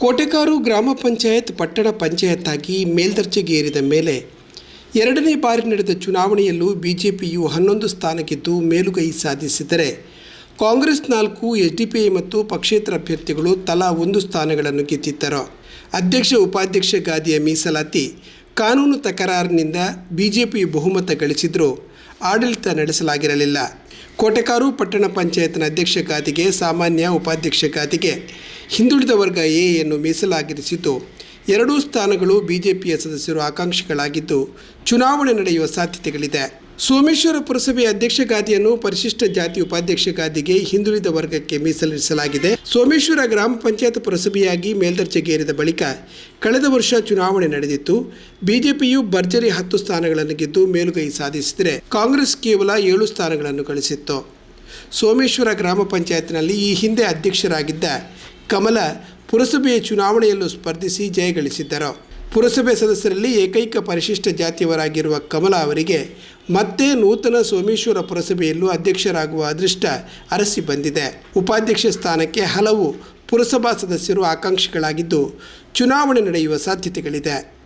ಕೋಟೆಕಾರು ಗ್ರಾಮ ಪಂಚಾಯತ್ ಪಟ್ಟಣ ಪಂಚಾಯತ್ ಆಗಿ ಮೇಲ್ದರ್ಜೆಗೇರಿದ ಮೇಲೆ ಎರಡನೇ ಬಾರಿ ನಡೆದ ಚುನಾವಣೆಯಲ್ಲೂ ಬಿಜೆಪಿಯು ಹನ್ನೊಂದು ಸ್ಥಾನ ಮೇಲುಗೈ ಸಾಧಿಸಿದರೆ ಕಾಂಗ್ರೆಸ್ ನಾಲ್ಕು ಎಸ್ ಡಿ ಪಿ ಮತ್ತು ಪಕ್ಷೇತರ ಅಭ್ಯರ್ಥಿಗಳು ತಲಾ ಒಂದು ಸ್ಥಾನಗಳನ್ನು ಗೆದ್ದಿದ್ದರು. ಅಧ್ಯಕ್ಷ, ಉಪಾಧ್ಯಕ್ಷ ಗಾದಿಯ ಮೀಸಲಾತಿ, ಕಾನೂನು ತಕರಾರಿನಿಂದ ಬಿಜೆಪಿ ಬಹುಮತ ಗಳಿಸಿದರೂ ಆಡಳಿತ ನಡೆಸಲಾಗಿರಲಿಲ್ಲ. ಕೋಟೆಕಾರು ಪಟ್ಟಣ ಪಂಚಾಯತ್ನ ಅಧ್ಯಕ್ಷ ಗಾದಿಗೆ, ಸಾಮಾನ್ಯ ಉಪಾಧ್ಯಕ್ಷ ಗಾದಿಗೆ ಹಿಂದುಳಿದ ವರ್ಗ ಎಯನ್ನು ಮೀಸಲಾಗಿರಿಸಿದ್ದು ಎರಡೂ ಸ್ಥಾನಗಳು ಬಿಜೆಪಿಯ ಸದಸ್ಯರು ಆಕಾಂಕ್ಷಿಗಳಾಗಿದ್ದು ಚುನಾವಣೆ ನಡೆಯುವ ಸಾಧ್ಯತೆಗಳಿದೆ. ಸೋಮೇಶ್ವರ ಪುರಸಭೆಯ ಅಧ್ಯಕ್ಷ ಗಾದಿಯನ್ನು ಪರಿಶಿಷ್ಟ ಜಾತಿ ಉಪಾಧ್ಯಕ್ಷ ಗಾದಿಗೆ ಹಿಂದುಳಿದ ವರ್ಗಕ್ಕೆ ಮೀಸಲಿರಿಸಲಾಗಿದೆ. ಸೋಮೇಶ್ವರ ಗ್ರಾಮ ಪಂಚಾಯತ್ ಪುರಸಭೆಯಾಗಿ ಮೇಲ್ದರ್ಜೆಗೇರಿದ ಬಳಿಕ ಕಳೆದ ವರ್ಷ ಚುನಾವಣೆ ನಡೆದಿತ್ತು. ಬಿಜೆಪಿಯು ಭರ್ಜರಿ ಹತ್ತು ಸ್ಥಾನಗಳನ್ನು ಗೆದ್ದು ಮೇಲುಗೈ ಸಾಧಿಸಿದರೆ ಕಾಂಗ್ರೆಸ್ ಕೇವಲ ಏಳು ಸ್ಥಾನಗಳನ್ನು ಗಳಿಸಿತ್ತು. ಸೋಮೇಶ್ವರ ಗ್ರಾಮ ಪಂಚಾಯತ್ನಲ್ಲಿ ಈ ಹಿಂದೆ ಅಧ್ಯಕ್ಷರಾಗಿದ್ದ ಕಮಲ ಪುರಸಭೆಯ ಚುನಾವಣೆಯಲ್ಲೂ ಸ್ಪರ್ಧಿಸಿ ಜಯಗಳಿಸಿದ್ದರು ಪುರಸಭೆ ಸದಸ್ಯರಲ್ಲಿ ಏಕೈಕ ಪರಿಶಿಷ್ಟ ಜಾತಿಯವರಾಗಿರುವ ಕಮಲ ಅವರಿಗೆ ಮತ್ತೆ ನೂತನ ಸೋಮೇಶ್ವರ ಪುರಸಭೆಯಲ್ಲೂ ಅಧ್ಯಕ್ಷರಾಗುವ ಅದೃಷ್ಟ ಅರಸಿ ಬಂದಿದೆ. ಉಪಾಧ್ಯಕ್ಷ ಸ್ಥಾನಕ್ಕೆ ಹಲವು ಪುರಸಭಾ ಸದಸ್ಯರು ಆಕಾಂಕ್ಷಿಗಳಾಗಿದ್ದು ಚುನಾವಣೆ ನಡೆಯುವ ಸಾಧ್ಯತೆಗಳಿದೆ.